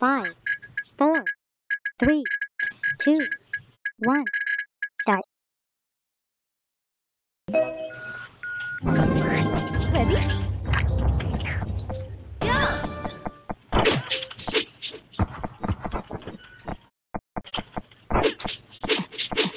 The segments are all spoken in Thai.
Five, four, three, two, one. Start. Ready? You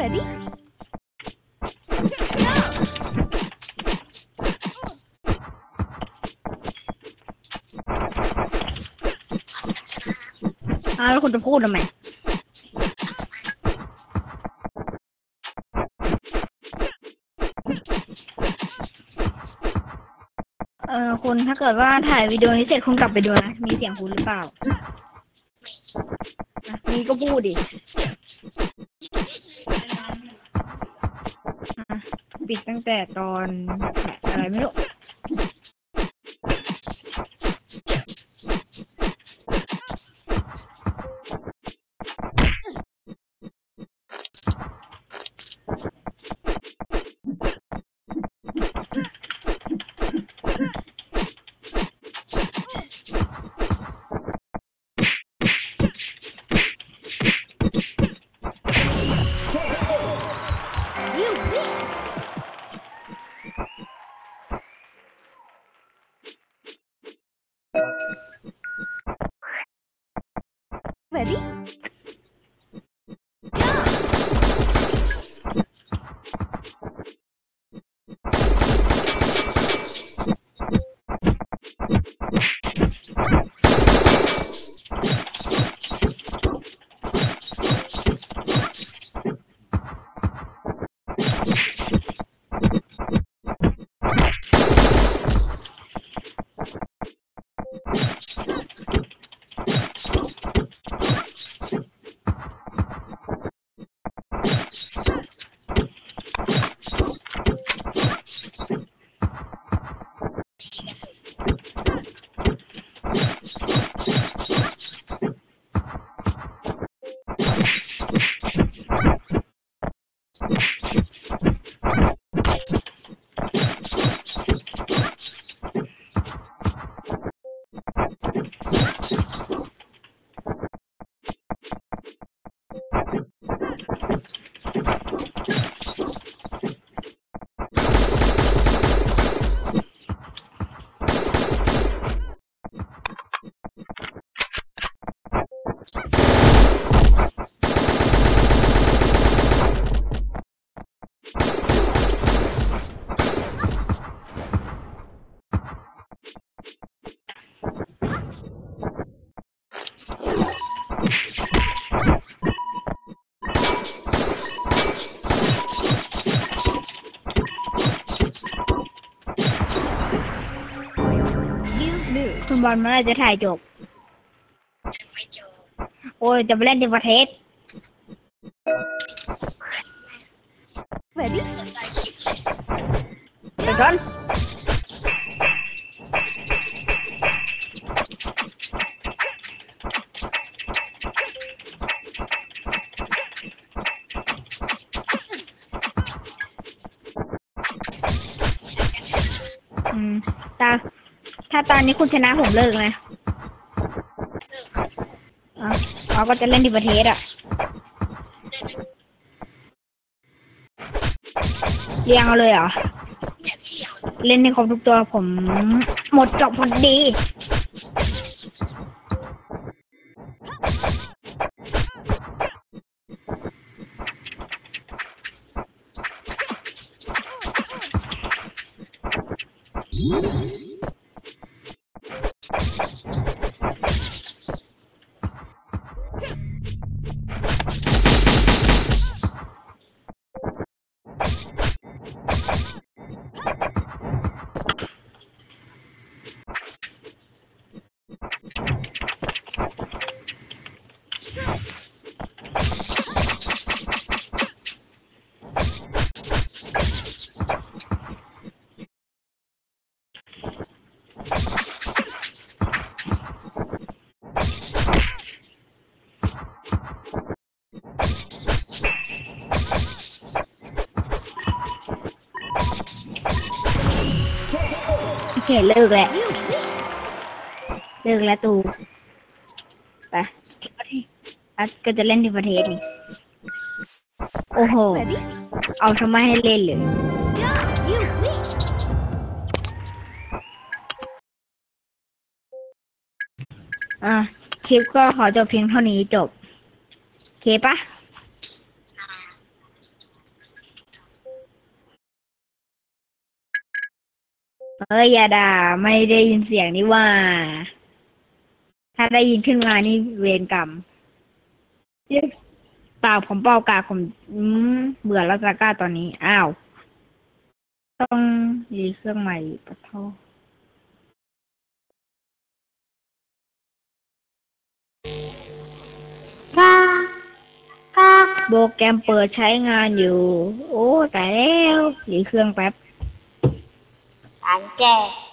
Ready? อ้าแล้วคุณจะพูดทำไม เออคุณถ้าเกิดว่าถ่ายวิดีโอนี้เสร็จคุณกลับไปดูนะ มีเสียงคุณหรือเปล่าอะมีก็พูดดิ ปิดตั้งแต่ตอนอะไรไม่รู้ you คุณบอลเมื่อไหรจะถ่ายจบโอ้ยจะไปเล่นในประเทศ Ready? ไปก่อนอืมตา ถ้าตอนนี้คุณชนะผมเลิกนะอะเราก็จะเล่นที่ประเทศอะเรียงเอาเลยเหรอ เล่นในครบทุกตัวผม หมดจบพอดี เลิกแล้วเลิกแล้วตูไปอัดก็จะเล่นที่ประเทศนี่โอ้โห เอาทำไมให้เล่นเลย อะ คลิปก็ขอจบเพียงเท่านี้จบโอเคปะ เอ้ยอย่าด่าไม่ได้ยินเสียงนี่ว่า ถ้าได้ยินขึ้นมานี่เวรกรรมเปล่าผมเปล่ากากผมอืมเบื่อแล้วจะกล้าตอนนี้ อ้าว ต้องยีเครื่องใหม่ปะเท่าโปรแกรมเปิดใช้งานอยู่ โอ้แต่แล้วหลีเครื่องแป๊บ Bạn chè.